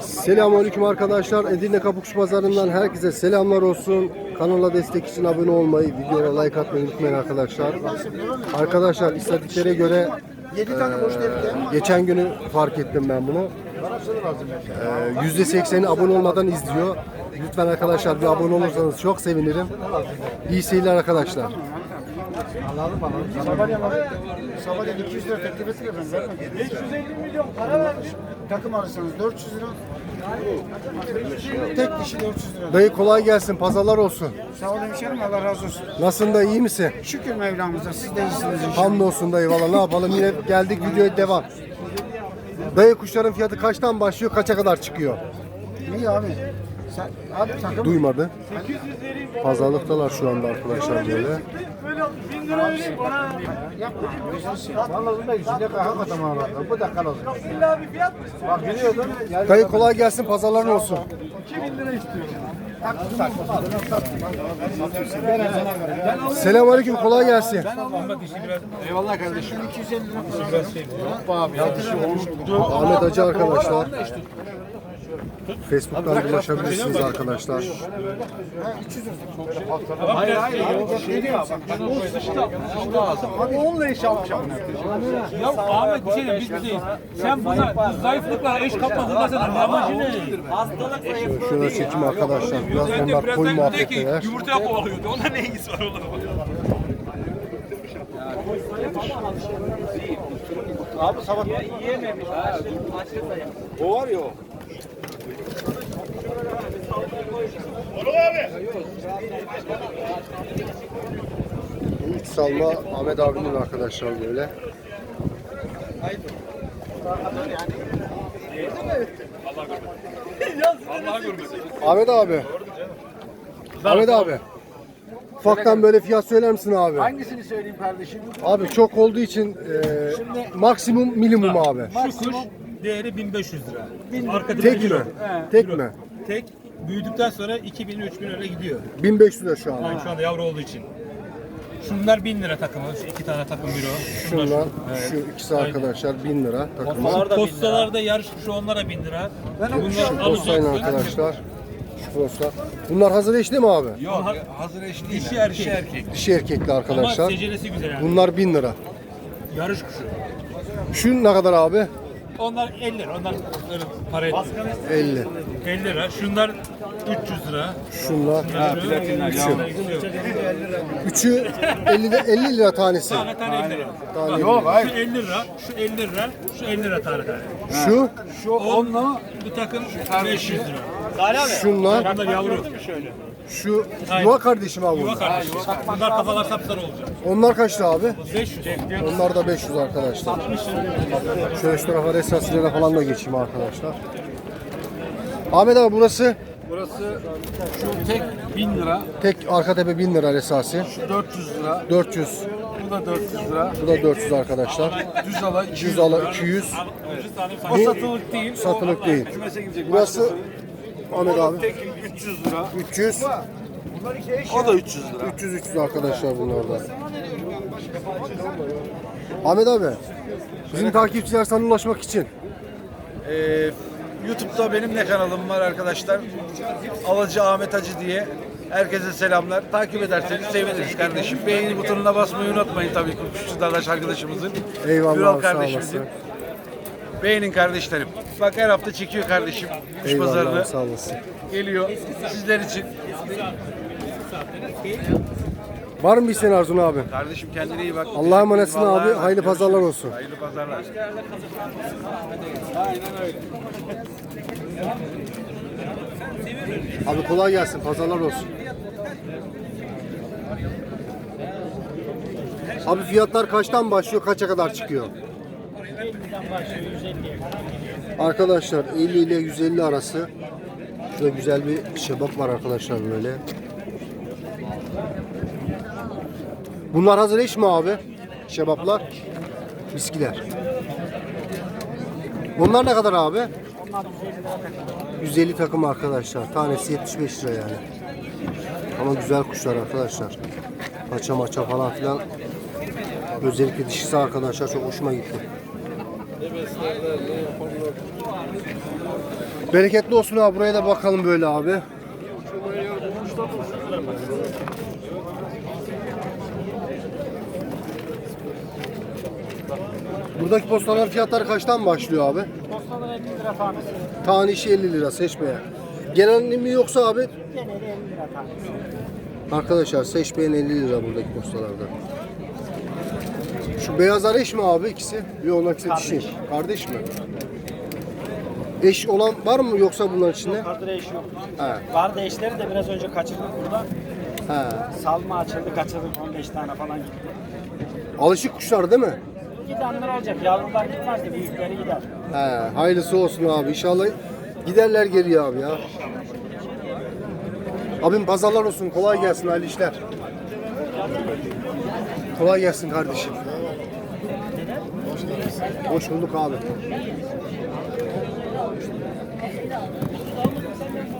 Selamünaleyküm arkadaşlar. Edirne Kapukçu Pazarı'ndan herkese selamlar olsun. Kanala destek için abone olmayı, videoya like atmayı unutmayın arkadaşlar. Arkadaşlar istatistiklere göre 7 tane boş devlet geçen günü fark ettim ben bunu. Ee, %80'i abone olmadan izliyor. Lütfen arkadaşlar bir abone olursanız çok sevinirim. İyi seyirler arkadaşlar. Alalım alalım. Sabahleyin Sabahleyin 200 lira teklif ettiler ben vermedim. 550 milyon para vermiş. Takım alırsanız 400 lira. Tek kişi 400 lira. Dayı kolay gelsin, pazarlar olsun. Sağ olun hemşerim Allah razı olsun. Nasılsın da iyi misin? Şükür Mevlamıza siz de iyisiniz inşallah. Hamdolsun dayı valla ne yapalım yine geldik videoya devam. Dayı kuşların fiyatı kaçtan başlıyor kaça kadar çıkıyor? İyi abi. Sen, abi takım. Duymadı. Pazarlıktalar şu anda arkadaşlar böyle. Dayı kolay gelsin pazarların olsun. Selamünaleyküm kolay gelsin. Eyvallah kardeşim. 250 lira. Ahmet Hacı arkadaşlar. Facebook'tan ulaşabilirsiniz arkadaşlar. Hayır hayır. Ne diyorsun sen? Abi 10 lira iş almışım. Ya Ahmet bir şey diyeyim, biz bir şeyiz. Sen buna bu zayıflıkla eş kapmadığında sen amacı ne? Şöyle çekim arkadaşlar. Biraz onlar biraz koy önce muhabbet eder. yumurtaya kovalıyordu. Ona ne ilgisi var oğlum? Abi sabah İlk salma Ahmet abinin arkadaşlar böyle. Ahmet abi. Ahmet abi. Ufaktan böyle fiyat söyler misin abi? hangisini söyleyeyim kardeşim? Abi çok olduğu için e, maksimum minimum abi. Şu kuş değeri 1500 lira. Arkada Tek mi? Tek mi? Tek. Büyüdükten sonra 2000-3000 öyle gidiyor. 1500 lira şu an. Yani şu anda yavru olduğu için. Şunlar 1000 lira takımı. Şu iki tane takım büro. Şunlar Şunlar Evet. şu ikisi arkadaşlar 1000 lira takımı. Şu postalarda yarış kuşu onlara 1000 lira. Bunlar Postayın alacaksın. arkadaşlar. Şu posta. Bunlar hazır eş değil mi abi? Yok, hazır eş değil. Dişi erkek. Dişi erkekli Ama arkadaşlar. seceresi güzel yani. Bunlar 1000 lira. Yarış kuşu. Şu ne kadar abi? Onlar 50 lira. Onlar öyle para etmiyor. 50. 50 lira. Şunlar 300 lira. Şunlar. Üçü. Üçü 50, de- 50 lira tanesi. Tane tane 50 lira. Tane Yok hayır. Şu 50 lira, şu 50 lira, şu 50 lira tane tane. Şu, Şu onunla bir takım 500 lira. şunlar, Bunlar yavru. Şu yuva kardeşim abi Yuva bunlar. kardeşi. Bunlar kafalar sapsarı olacak. Onlar kaçtı abi? 500. Onlar da 500 arkadaşlar. Şöyle şu tarafa resansiyelere falan da geçeyim arkadaşlar. Ahmet abi burası Burası şu tek 1000 lira, tek arka tepe 1000 lira resasi. şu 400 lira, 400. bu da 400 lira, Bu da 400 arkadaşlar. düz ala 200 200 ala 200. O satılık değil. Satılık değil. Kümese gidecek. Burası Ahmet abi tek 300 lira, 300. o da 300 lira. 300 300 arkadaşlar bunlarda. Ahmet abi bizim takipçiler sana ulaşmak için Ee, YouTube'da benim de kanalım var arkadaşlar. Alıcı Ahmet Hacı diye. Herkese selamlar. Takip ederseniz seviniriz kardeşim. Beğeni butonuna basmayı unutmayın tabii ki Kuşçu Dadaş arkadaşımızın. Eyvallah sağ kardeşimizin. olasın. Beğenin kardeşlerim. Bak her hafta çekiyor kardeşim. Kuş Eyvallah pazarını. sağ olasın. Geliyor sizler için. Var mı bir senin arzun abi? Kardeşim kendine iyi bak. Allah'a emanetsin abi. Hayırlı görüşürüz. pazarlar olsun. Hayırlı pazarlar. Abi kolay gelsin. Pazarlar olsun. Abi fiyatlar kaçtan başlıyor? Kaça kadar çıkıyor? Arkadaşlar 50 ile 150 arası. Şurada güzel bir şebap var arkadaşlar böyle. Bunlar hazır eş mi abi? Şebaplar. Biskiler. Bunlar ne kadar abi? 150 takım arkadaşlar. Tanesi 75 lira yani. Ama güzel kuşlar arkadaşlar. Paça maça falan filan. Özellikle dişisi arkadaşlar çok hoşuma gitti. Bereketli olsun abi. Buraya da bakalım böyle abi. Buradaki postalar fiyatları kaçtan başlıyor abi? Postalar 50 lira tanesi. Tanesi 50 lira seçmeye. Genel mi yoksa abi? Geneli 50 lira tanesi. Arkadaşlar seçmeyen 50 lira buradaki postalarda. Şu beyazlar eş mi abi ikisi? Yok onlar ikisi dişi. Kardeş mi? Eş olan var mı yoksa bunların içinde? Kardeş yok. He. Vardı eşleri de biraz önce kaçırdık burada. He. Salma açıldı kaçırdık 15 tane falan gitti. Alışık kuşlar değil mi? Gidenler olacak. Yavrular gitmez de büyükleri gider. He. Hayırlısı olsun abi. İnşallah giderler geriye abi ya. Abim pazarlar olsun. Kolay gelsin hayırlı işler. Kolay gelsin kardeşim. Hoş bulduk abi.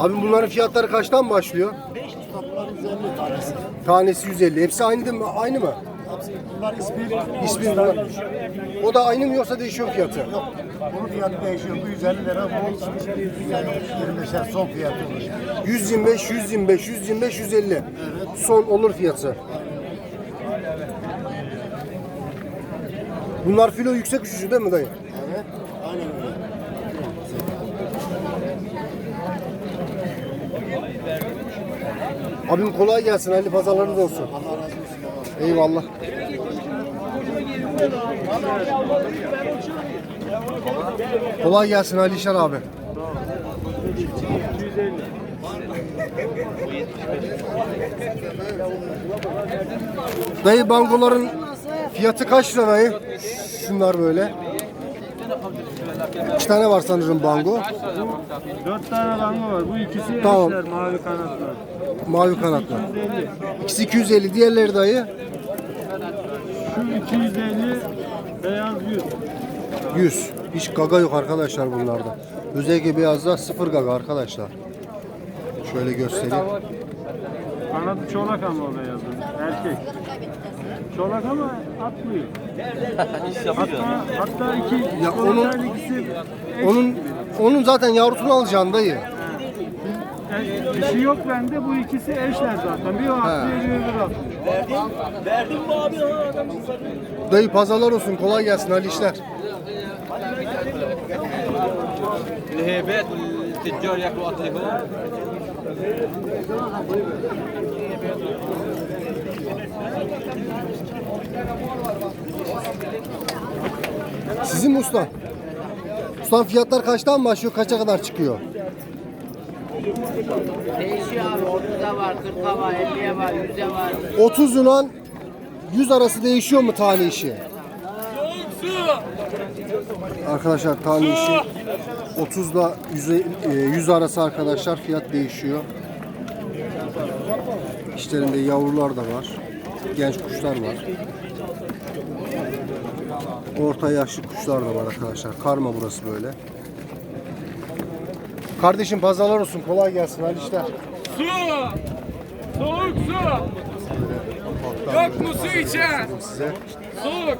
Abi bunların fiyatları kaçtan başlıyor? Tanesi 150. Hepsi aynı değil mi? Aynı mı? İsmi bunlar. O da aynı mı yoksa değişiyor fiyatı? Bunun fiyatı değişiyor. Bu 150 lira, bu 25 lira son fiyatı olur. 125, 125, 125, 150. Son olur fiyatı. Bunlar filo yüksek uçucu değil mi dayı? Evet, aynen öyle. Abim kolay gelsin. Hayırlı pazarlarınız olsun. Eyvallah. Kolay gelsin Ali İşler abi. Dayı bangoların fiyatı kaç lira dayı? Şunlar böyle. İki tane var sanırım bango. Dört tane dango var. Bu ikisi Tamam. eşler mavi kanatlar. Mavi kanatlı. 150. İkisi 250. Diğerleri dayı Şu 250 beyaz 100. 100. Hiç gaga yok arkadaşlar bunlarda. Özellikle beyazda sıfır gaga arkadaşlar. Şöyle göstereyim. Kanadı çolak ama o beyazın. Erkek. Çolak ama atmıyor hatta, hatta iki, Ya onun, onun- ikisi eş Onun gibi. onun zaten yavrusunu alacaksın dayı. E, dişi yok bende bu ikisi eşler zaten. Bir o atlıyor bir öbür atlıyor. Dayı pazarlar olsun. Kolay gelsin Ali işler. الهيبات والتجار ياكلوا اطيبهم sizin mi usta? Ustam fiyatlar kaçtan başlıyor? Kaça kadar çıkıyor? Değişiyor abi. 30'a var, 40'a var, 50'ye var, 100'e var. 30 ile 100 arası değişiyor mu tane işi? Arkadaşlar tane işi 30 ile 100, e, 100 arası arkadaşlar fiyat değişiyor. İşlerinde yavrular da var. Genç kuşlar var. Orta yaşlı kuşlar da var arkadaşlar. Karma burası böyle. Kardeşim pazarlar olsun. Kolay gelsin. Hayırlı işler. Su! Soğuk su! Yok mu su içen? Size. Soğuk!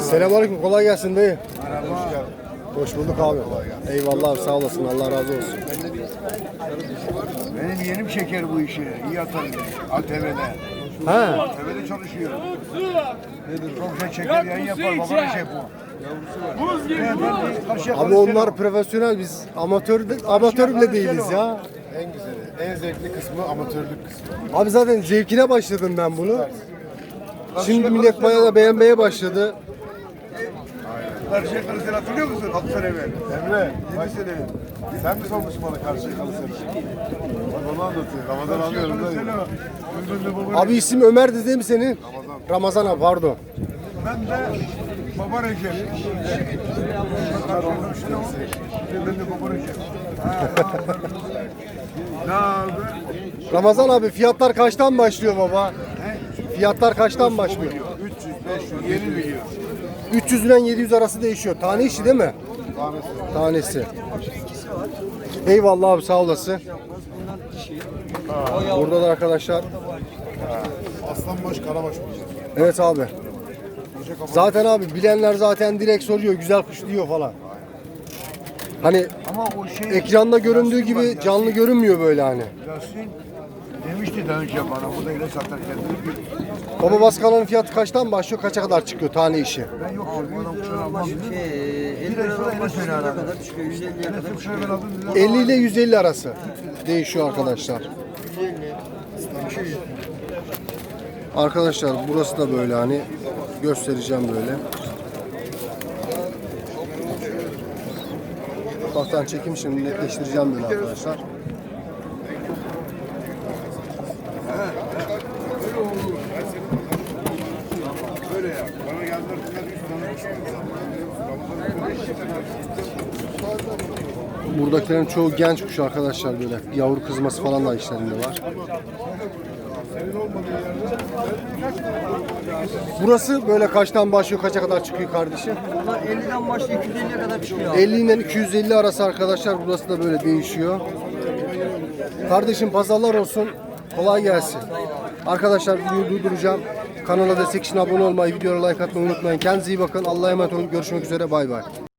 Selamünaleyküm. Kolay gelsin dayı. Hoş bulduk abi. Eyvallah abi sağ olasın. Allah razı olsun. Benim yeğenim şeker bu işi. İyi atarım. ATV'de. He. ATV'de çalışıyor. Çok güzel şeker yayın yapar. Babana şey bu. Buz gibi Abi onlar profesyonel biz amatör de, amatör bile değiliz ya. En güzeli, en zevkli kısmı amatörlük kısmı. Abi zaten zevkine başladım ben bunu. Şimdi millet bayağı da beğenmeye başladı. Karşıya sen hatırlıyor musun? 6 sene evvel. Emre, kaç sene evvel? Sen mi sormuşsun bana karşıya kalı seni? Bak onu anlatıyor. Ramazan anlıyorum da. Abi isim Ömer değil mi senin? Ramazan abi pardon. Ben de Baba Recep. Ben de Baba Recep. Ne? Ramazan abi fiyatlar kaçtan başlıyor baba? Fiyatlar kaçtan başlıyor? 300, 500, 700 milyon. 300 ile 700 arası değişiyor. Tane işi değil mi? Tanesi. Eyvallah abi sağ olasın. Burada da arkadaşlar. Aslanbaş, karabaş. Evet abi. Zaten abi bilenler zaten direkt soruyor güzel kuş diyor falan. Hani Ama o şey ekranda göründüğü gibi canlı görünmüyor böyle hani. Yasin demişti daha önce bana burada ile satarken dedi ki Baba baskalanın fiyatı kaçtan başlıyor kaça kadar çıkıyor tane işi? ben yok adam. Bir ele söyle herhalde. Neyse kuşunu ben aldım dedi. 50 ile 150 arası değişiyor arkadaşlar. Arkadaşlar burası da böyle hani göstereceğim böyle. Ufaktan çekim şimdi netleştireceğim böyle arkadaşlar. Buradakilerin çoğu genç kuş arkadaşlar böyle. Yavru kızması falan da işlerinde var. Burası böyle kaçtan başlıyor, kaça kadar çıkıyor kardeşim? 50'den başlayıp 250'ye kadar çıkıyor. 50 ile 250 arası arkadaşlar. Burası da böyle değişiyor. Kardeşim pazarlar olsun. Kolay gelsin. Arkadaşlar videoyu durduracağım. Kanala destek için abone olmayı, videoya like atmayı unutmayın. Kendinize iyi bakın. Allah'a emanet olun. Görüşmek üzere. Bay bay.